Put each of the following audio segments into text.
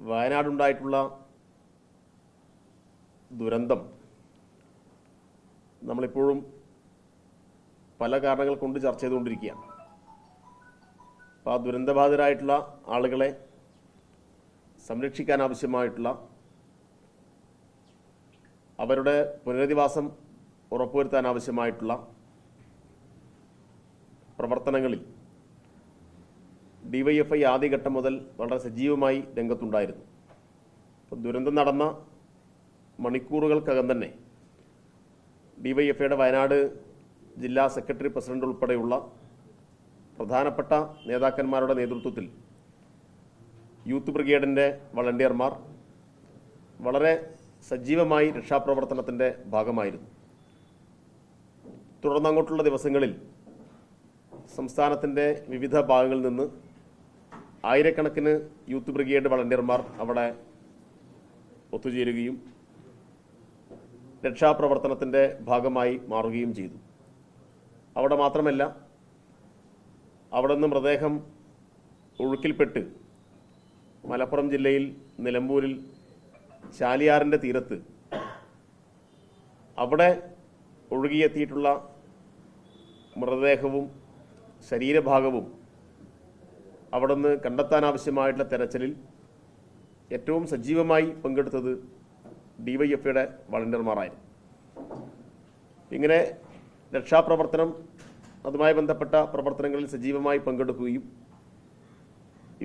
വയനാടുണ്ടായിട്ടുള്ള ദുരന്തം നമ്മളിപ്പോഴും പല കാരണങ്ങൾ കൊണ്ട് ചർച്ച ചെയ്തുകൊണ്ടിരിക്കുകയാണ്. അപ്പോൾ ആ ദുരന്തബാധിതരായിട്ടുള്ള ആളുകളെ സംരക്ഷിക്കാൻ ആവശ്യമായിട്ടുള്ള അവരുടെ പുനരധിവാസം ഉറപ്പുവരുത്താൻ ആവശ്യമായിട്ടുള്ള പ്രവർത്തനങ്ങളിൽ ഡിവൈഎഫ്ഐ ആദ്യഘട്ടം മുതൽ വളരെ സജീവമായി രംഗത്തുണ്ടായിരുന്നു. അപ്പോൾ ദുരന്തം നടന്ന മണിക്കൂറുകൾക്കകം തന്നെ ഡിവൈഎഫ്ഐയുടെ വയനാട് ജില്ലാ സെക്രട്ടറി പ്രസിഡന്റ് ഉൾപ്പെടെയുള്ള പ്രധാനപ്പെട്ട നേതാക്കന്മാരുടെ നേതൃത്വത്തിൽ യൂത്ത് ബ്രിഗേഡിന്റെ വളണ്ടിയർമാർ വളരെ സജീവമായി രക്ഷാപ്രവർത്തനത്തിന്റെ ഭാഗമായിരുന്നു. തുടർന്നങ്ങോട്ടുള്ള ദിവസങ്ങളിൽ സംസ്ഥാനത്തിന്റെ വിവിധ ഭാഗങ്ങളിൽ നിന്ന് ആയിരക്കണക്കിന് യൂത്ത് ബ്രിഗേഡ് വളണ്ടിയർമാർ അവിടെ ഒത്തുചേരുകയും രക്ഷാപ്രവർത്തനത്തിന്റെ ഭാഗമായി മാറുകയും ചെയ്തു. അവിടെ മാത്രമല്ല അവിടെ നിന്ന് മൃതദേഹം ഒഴുക്കിൽപ്പെട്ട് മലപ്പുറം ജില്ലയിൽ നിലമ്പൂരിൽ ചാലിയാറിന്റെ തീരത്ത് അവിടെ ഒഴുകിയെത്തിയിട്ടുള്ള മൃതദേഹവും ശരീരഭാഗവും അവിടെ നിന്ന് കണ്ടെത്താൻ ആവശ്യമായിട്ടുള്ള തെരച്ചിലിൽ ഏറ്റവും സജീവമായി പങ്കെടുത്തത് ഡിവൈഎഫ്ഐയുടെ വളണ്ടിയർമാരായിരുന്നു. ഇങ്ങനെ രക്ഷാപ്രവർത്തനം അതുമായി ബന്ധപ്പെട്ട പ്രവർത്തനങ്ങളിൽ സജീവമായി പങ്കെടുക്കുകയും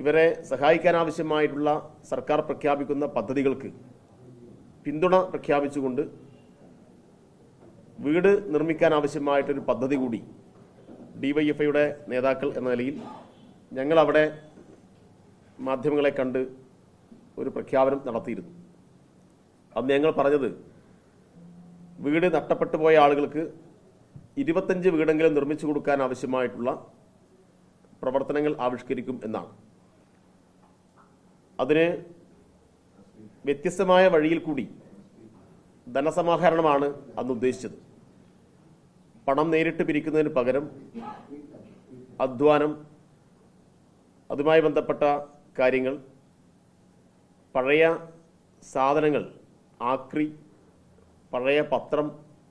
ഇവരെ സഹായിക്കാനാവശ്യമായിട്ടുള്ള സർക്കാർ പ്രഖ്യാപിക്കുന്ന പദ്ധതികൾക്ക് പിന്തുണ പ്രഖ്യാപിച്ചുകൊണ്ട് വീട് നിർമ്മിക്കാനാവശ്യമായിട്ടൊരു പദ്ധതി കൂടി ഡിവൈഎഫ്ഐയുടെ നേതാക്കൾ എന്ന നിലയിൽ ഞങ്ങൾ അവിടെ മാധ്യമങ്ങളെ കണ്ട് ഒരു പ്രഖ്യാപനം നടത്തിയിരുന്നു. അന്ന് ഞങ്ങൾ പറഞ്ഞത് വീട് നഷ്ടപ്പെട്ടു പോയ ആളുകൾക്ക് ഇരുപത്തഞ്ച് വീടെങ്കിലും നിർമ്മിച്ചു കൊടുക്കാൻ ആവശ്യമായിട്ടുള്ള പ്രവർത്തനങ്ങൾ ആവിഷ്കരിക്കും എന്നാണ്. അതിന് വ്യത്യസ്തമായ വഴിയിൽ കൂടി ധനസമാഹരണമാണ് അന്ന് ഉദ്ദേശിച്ചത്. പണം നേരിട്ട് പിരിക്കുന്നതിന് പകരം അധ്വാനം അതുമായി ബന്ധപ്പെട്ട കാര്യങ്ങൾ പഴയ സാധനങ്ങൾ ആക്രി പഴയ പത്രം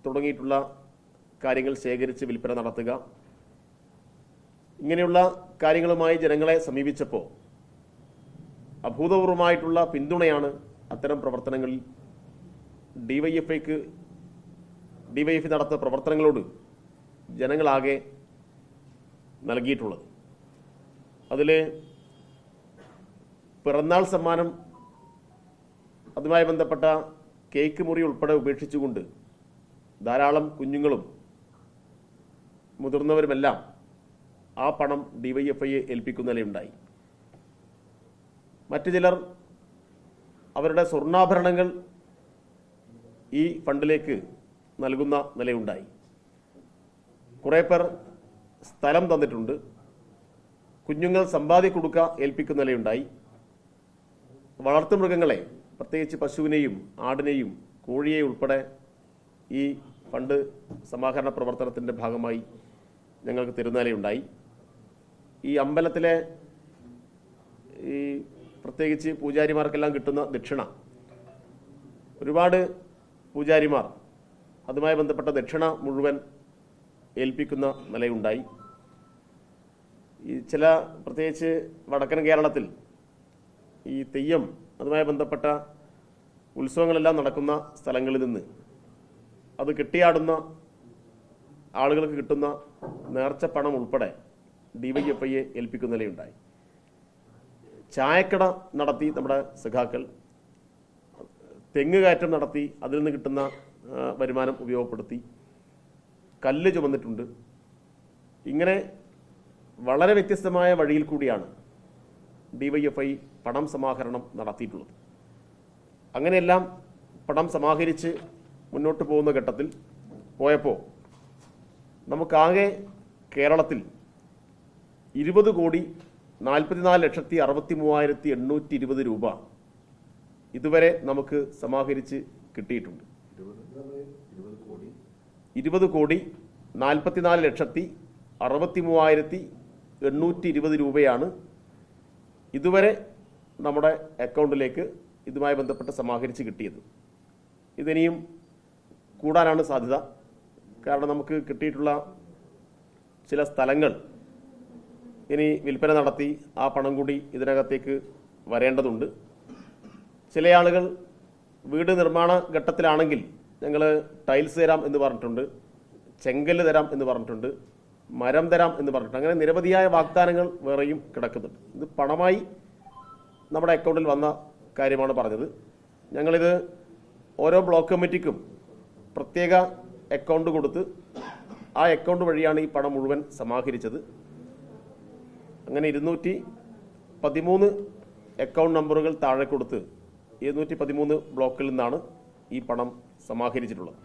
തുടങ്ങിയിട്ടുള്ള കാര്യങ്ങൾ ശേഖരിച്ച് വിൽപ്പന നടത്തുക. ഇങ്ങനെയുള്ള കാര്യങ്ങളുമായി ജനങ്ങളെ സമീപിച്ചപ്പോൾ അഭൂതപൂർവമായിട്ടുള്ള പിന്തുണയാണ് അത്തരം പ്രവർത്തനങ്ങളിൽ ഡിവൈഎഫ്ഐക്ക് ഡിവൈഎഫ്ഐ നടത്തുന്ന പ്രവർത്തനങ്ങളോട് ജനങ്ങളാകെ നൽകിയിട്ടുള്ളത്. അതിൽ പിറന്നാൾ സമ്മാനം അതുമായി ബന്ധപ്പെട്ട കേക്ക് മുറി ഉൾപ്പെടെ ഉപേക്ഷിച്ചുകൊണ്ട് ധാരാളം കുഞ്ഞുങ്ങളും മുതിർന്നവരുമെല്ലാം ആ പണം ഡിവൈഎഫ്ഐയെ ഏൽപ്പിക്കുന്ന നിലയുണ്ടായി. മറ്റു ചിലർ അവരുടെ സ്വർണാഭരണങ്ങൾ ഈ ഫണ്ടിലേക്ക് നൽകുന്ന നിലയുണ്ടായി. കുറേ പേർ സ്ഥലം തന്നിട്ടുണ്ട്. കുഞ്ഞുങ്ങൾ സമ്പാദ്യ കൊടുക്ക ഏൽപ്പിക്കുന്ന നിലയുണ്ടായി. വളർത്തുമൃഗങ്ങളെ പ്രത്യേകിച്ച് പശുവിനെയും ആടിനെയും കോഴിയെ ഉൾപ്പെടെ ഈ ഫണ്ട് സമാഹരണ പ്രവർത്തനത്തിന്റെ ഭാഗമായി ഞങ്ങൾക്ക് തിരുനാലയുണ്ടായി ഈ അമ്പലത്തിലെ ഈ പ്രത്യേകിച്ച് പൂജാരിമാർക്കെല്ലാം കിട്ടുന്ന ദക്ഷിണ. ഒരുപാട് പൂജാരിമാർ അതുമായി ബന്ധപ്പെട്ട ദക്ഷിണ മുഴുവൻ ഏൽപ്പിക്കുന്ന നിലയുണ്ടായി. ഈ ചില പ്രത്യേകിച്ച് വടക്കൻ കേരളത്തിൽ ഈ തെയ്യം അതുമായി ബന്ധപ്പെട്ട ഉത്സവങ്ങളെല്ലാം നടക്കുന്ന സ്ഥലങ്ങളിൽ നിന്ന് അത് കെട്ടിയാടുന്ന ആളുകൾക്ക് കിട്ടുന്ന നേർച്ച പണം ഉൾപ്പെടെ ഡിവൈഎഫ്ഐയെ ഏൽപ്പിക്കുന്ന നിലയുണ്ടായി. ചായക്കട നടത്തി നമ്മുടെ സഖാക്കൾ തെങ്ങ് കയറ്റം നടത്തി അതിൽ നിന്ന് കിട്ടുന്ന വരുമാനം ഉപയോഗപ്പെടുത്തി. കല്ല് ചുമന്നിട്ടുണ്ട്. ഇങ്ങനെ വളരെ വ്യത്യസ്തമായ വഴിയിൽ കൂടിയാണ് ഡിവൈഎഫ്ഐ പണം സമാഹരണം നടത്തിയിട്ടുള്ളത്. അങ്ങനെയെല്ലാം പണം സമാഹരിച്ച് മുന്നോട്ട് പോകുന്ന ഘട്ടത്തിൽ പോയപ്പോൾ നമുക്കാകെ കേരളത്തിൽ ഇരുപത് കോടി നാൽപ്പത്തിനാല് ലക്ഷത്തി അറുപത്തി മൂവായിരത്തി എണ്ണൂറ്റി ഇരുപത് രൂപ ഇതുവരെ നമുക്ക് സമാഹരിച്ച് കിട്ടിയിട്ടുണ്ട്. ഇരുപത് കോടി നാൽപ്പത്തിനാല് ലക്ഷത്തി അറുപത്തി മൂവായിരത്തി എണ്ണൂറ്റി ഇരുപത് രൂപയാണ്. ഇതുവരെ നമ്മുടെ അക്കൗണ്ടിലേക്ക് ഇതുമായി ബന്ധപ്പെട്ട് സമാഹരിച്ച് കിട്ടിയത്. ഇതിനിയും കൂടാനാണ് സാധ്യത. കാരണം നമുക്ക് കിട്ടിയിട്ടുള്ള ചില സ്ഥലങ്ങൾ ഇനി വിൽപ്പന നടത്തി ആ പണം കൂടി ഇതിനകത്തേക്ക് വരേണ്ടതുണ്ട്. ചില ആളുകൾ വീട് നിർമ്മാണ ഘട്ടത്തിലാണെങ്കിൽ ഞങ്ങൾ ടൈൽസ് തരാം എന്ന് പറഞ്ഞിട്ടുണ്ട് ചെങ്കല്ല് തരാം എന്ന് പറഞ്ഞിട്ടുണ്ട്. മരം തരാം എന്ന് പറഞ്ഞിട്ട് അങ്ങനെ നിരവധിയായ വാഗ്ദാനങ്ങൾ വേറെയും കിടക്കുന്നുണ്ട്. ഇത് പണമായി നമ്മുടെ അക്കൗണ്ടിൽ വന്ന കാര്യമാണ് പറഞ്ഞത്. ഞങ്ങളിത് ഓരോ ബ്ലോക്ക് കമ്മിറ്റിക്കും പ്രത്യേക അക്കൗണ്ട് കൊടുത്ത് ആ അക്കൗണ്ട് വഴിയാണ് ഈ പണം മുഴുവൻ സമാഹരിച്ചത്. അങ്ങനെ ഇരുന്നൂറ്റി പതിമൂന്ന് അക്കൗണ്ട് നമ്പറുകൾ താഴെ കൊടുത്ത് ഇരുന്നൂറ്റി പതിമൂന്ന് ബ്ലോക്കിൽ നിന്നാണ് ഈ പണം സമാഹരിച്ചിട്ടുള്ളത്.